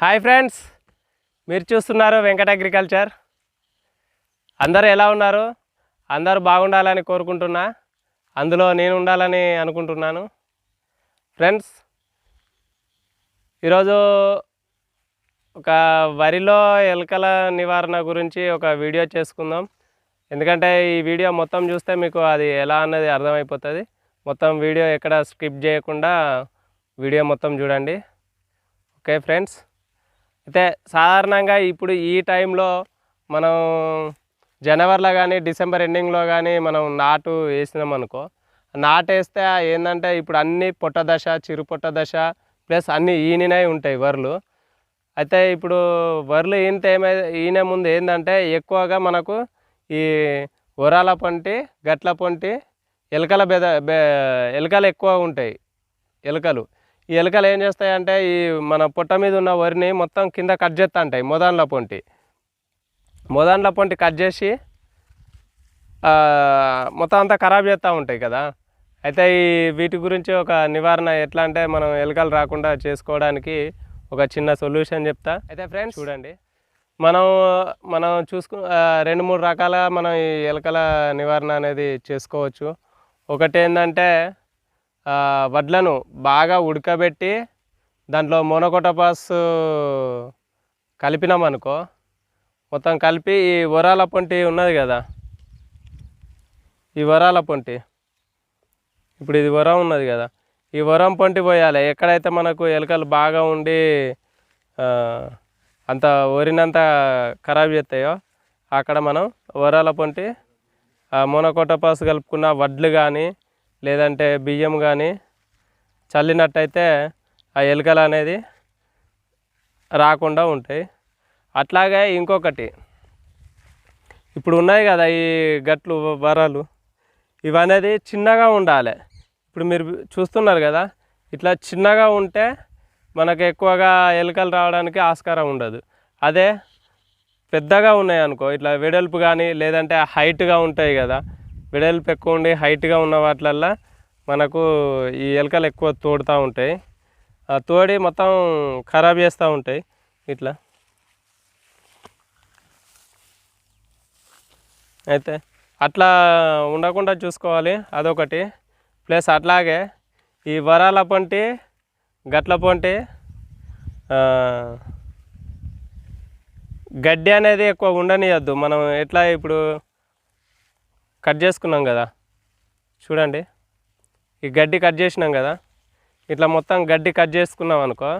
Hi friends మీరు చూస్తున్నారు Venkata agriculture. అందరూ ఎలా ఉన్నారు? అందరూ బాగుండాలని కోరుకుంటున్నా. అందులో నేను ఉండాలని అనుకుంటున్నాను. ఫ్రెండ్స్ ఈరోజు ఒక వరిలో ఎలుకల నివారణ గురించి ఒక వీడియో చేసుకుందాం. ఎందుకంటే ఈ వీడియో మొత్తం చూస్తే మీకు అది ఎలా అన్నది అర్థమైపోతుంది. మొత్తం వీడియో ఎక్కడ స్కిప్ చేయకుండా వీడియో మొత్తం చూడండి. ఓకే ఫ్రెండ్స్ అయితే సాధారణంగా ఇప్పుడు ఈ టైంలో మనం జనవరిలో కానీ డిసెంబర్ ఎండింగ్లో కానీ మనం నాటు వేసినాం అనుకో నాటు వేస్తే ఏంటంటే ఇప్పుడు అన్ని పొట్ట దశ చిరు పొట్ట దశ ప్లస్ అన్ని ఈనినై ఉంటాయి వరలు. అయితే ఇప్పుడు వరలు ఈనిత ఏమై ఈనే ముందు ఏంటంటే ఎక్కువగా మనకు ఈ వరాల పొంటి గట్ల పొంటి ఎలుకల బెద బె ఎలుకలు ఎక్కువ ఉంటాయి. ఎలుకలు. ఈ ఎలుకలు ఏం చేస్తాయంటే ఈ మన పొట్ట మీద ఉన్న వరిని మొత్తం కింద కట్ చేస్తా ఉంటాయి మొదాన్ల పొంటి. మొదాన్ల పొంటి కట్ చేసి మొత్తం అంతా ఖరాబ్ చేస్తూ ఉంటాయి కదా. అయితే ఈ వీటి గురించి ఒక నివారణ ఎట్లా అంటే మనం ఎలుకలు రాకుండా చేసుకోవడానికి ఒక చిన్న సొల్యూషన్ చెప్తా. అయితే ఫ్రెండ్స్ చూడండి. మనం మనం చూసుకు రెండు మూడు రకాల మనం ఈ ఎలుకల నివారణ అనేది చేసుకోవచ్చు. ఒకటి ఏంటంటే వడ్లను బాగా ఉడకబెట్టి దాంట్లో మోనోకోటపాస్ కలిపినామనుకో మొత్తం కలిపి ఈ వరాల పొంటి ఉన్నది కదా? ఈ వరాల పొంటి. ఇప్పుడు ఇది వరం ఉన్నది కదా? ఈ వరం పొంటి పోయాలి. ఎక్కడైతే మనకు ఎలుకలు బాగా ఉండి అంత వరినంత ఖరాబ్ చేస్తాయో అక్కడ మనం వరాల పొంటి మోనోకోటపాస్ కలుపుకున్న వడ్లు కానీ లేదంటే బియ్యం కానీ చల్లినట్టయితే ఆ ఎలుకలు అనేది రాకుండా ఉంటాయి. అట్లాగే ఇంకొకటి ఇప్పుడు ఉన్నాయి కదా ఈ గట్లు వరాలు ఇవనేది చిన్నగా ఉండాలి. ఇప్పుడు మీరు చూస్తున్నారు కదా ఇట్లా చిన్నగా ఉంటే మనకు ఎక్కువగా ఎలుకలు రావడానికి ఆస్కారం ఉండదు. అదే పెద్దగా ఉన్నాయి అనుకో ఇట్లా వెడల్పు కానీ లేదంటే హైట్గా ఉంటాయి కదా వెడల్పు ఎక్కువ ఉండి హైట్గా ఉన్న వాటిలల్లో మనకు ఈ ఎలుకలు ఎక్కువ తోడుతూ ఉంటాయి. ఆ తోడి మొత్తం ఖరాబ్ చేస్తూ ఉంటాయి. ఇట్లా. అయితే అట్లా ఉండకుండా చూసుకోవాలి. అదొకటి. ప్లస్ అట్లాగే ఈ వరాల పొంటి గట్ల పొంటి గడ్డి అనేది ఎక్కువ ఉండనియద్దు. మనం ఎట్లా ఇప్పుడు కట్ చేసుకున్నాం కదా. చూడండి. ఈ గడ్డి కట్ చేసినాం కదా. ఇట్లా మొత్తం గడ్డి కట్ చేసుకున్నాం అనుకో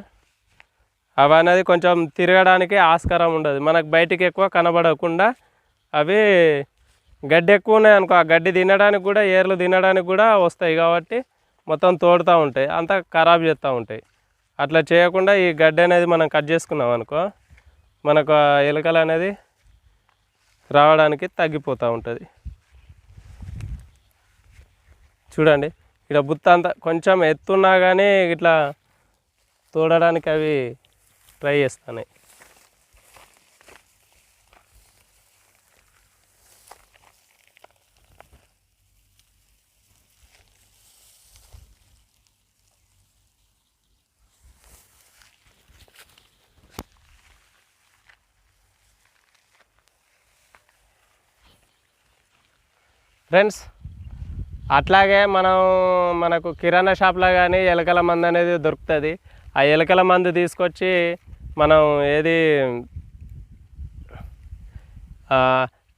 అవి అనేది కొంచెం తిరగడానికి ఆస్కారం ఉండదు. మనకు బయటికి ఎక్కువ కనబడకుండా అవి గడ్డి ఎక్కువ ఉన్నాయి అనుకో ఆ గడ్డి తినడానికి కూడా ఏర్లు తినడానికి కూడా వస్తాయి కాబట్టి మొత్తం తోడుతూ ఉంటాయి. అంతా ఖరాబ్ చేస్తూ ఉంటాయి. అట్లా చేయకుండా ఈ గడ్డి అనేది మనం కట్ చేసుకున్నాం అనుకో మనకు ఎలుకలు అనేది రావడానికి తగ్గిపోతూ ఉంటుంది. చూడండి. ఇక్కడ బుత్త అంతా కొంచెం ఎత్తున్నా కానీ ఇట్లా తోడడానికి అవి ట్రై చేస్తున్నాయి ఫ్రెండ్స్ అట్లాగే మనం మనకు కిరాణా షాప్లో కానీ ఎలకల మందు అనేది దొరుకుతుంది. ఆ ఎలకల మందు తీసుకొచ్చి మనం ఏది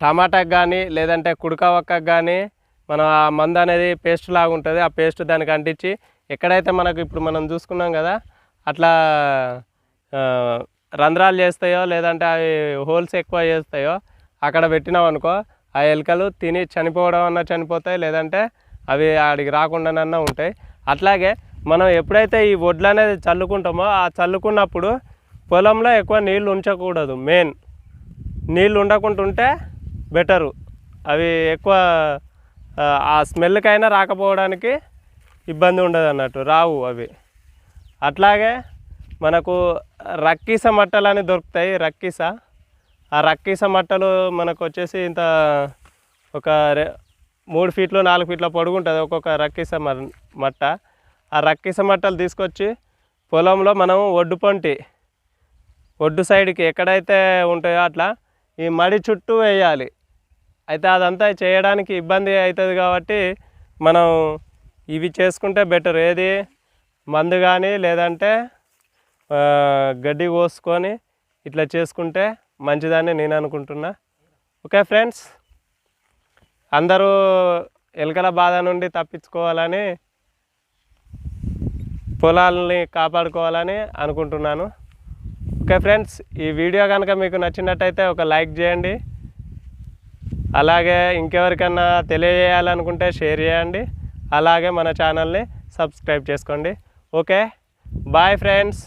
టమాటాకి కానీ లేదంటే కుడక కానీ మనం ఆ మందు అనేది పేస్ట్ లాగా ఉంటుంది. ఆ పేస్ట్ దానికి అంటించి ఎక్కడైతే మనకు ఇప్పుడు మనం చూసుకున్నాం కదా అట్లా రంధ్రాలు చేస్తాయో లేదంటే అవి హోల్స్ ఎక్కువ చేస్తాయో అక్కడ పెట్టినాం అనుకో ఆ ఎలుకలు తిని చనిపోవడం అన్నా చనిపోతాయి లేదంటే అవి ఆడికి రాకుండానన్నా ఉంటాయి. అట్లాగే మనం ఎప్పుడైతే ఈ వడ్లు అనేది చల్లుకుంటామో ఆ చల్లుకున్నప్పుడు పొలంలో ఎక్కువ నీళ్ళు ఉంచకూడదు మెయిన్. నీళ్ళు ఉండకుండా ఉంటే బెటరు. అవి ఎక్కువ ఆ, ఆ స్మెల్కైనా రాకపోవడానికి ఇబ్బంది ఉండదు అన్నట్టు రావు అవి. అట్లాగే మనకు రక్కీస మట్టలు అని దొరుకుతాయి రక్కీస. ఆ రక్కీస మట్టలు మనకు వచ్చేసి ఇంత ఒక మూడు ఫీట్లు నాలుగు ఫీట్ల పొడుగు ఉంటుంది ఒక్కొక్క రక్కీస మ- మట్ట. ఆ రక్కీస మట్టలు తీసుకొచ్చి పొలంలో మనం ఒడ్డు పొంటి ఒడ్డు సైడ్కి ఎక్కడైతే ఉంటాయో అట్లా ఈ మడి చుట్టూ వేయాలి. అయితే అదంతా చేయడానికి ఇబ్బంది అవుతుంది కాబట్టి మనం ఇవి చేసుకుంటే బెటర్. ఏది? మందు కానీ లేదంటే గడ్డి కోసుకొని ఇట్లా చేసుకుంటే మంచిదని నేను అనుకుంటున్నా. ఓకే ఫ్రెండ్స్ అందరూ ఎలుకల బాధ నుండి తప్పించుకోవాలని పొలాలని కాపాడుకోవాలని అనుకుంటున్నాను. ఓకే ఫ్రెండ్స్ ఈ వీడియో కనుక మీకు నచ్చినట్టయితే ఒక లైక్ చేయండి. అలాగే ఇంకెవరికన్నా తెలియజేయాలనుకుంటే షేర్ చేయండి. అలాగే మన ఛానల్ని సబ్స్క్రైబ్ చేసుకోండి. Okay bye friends.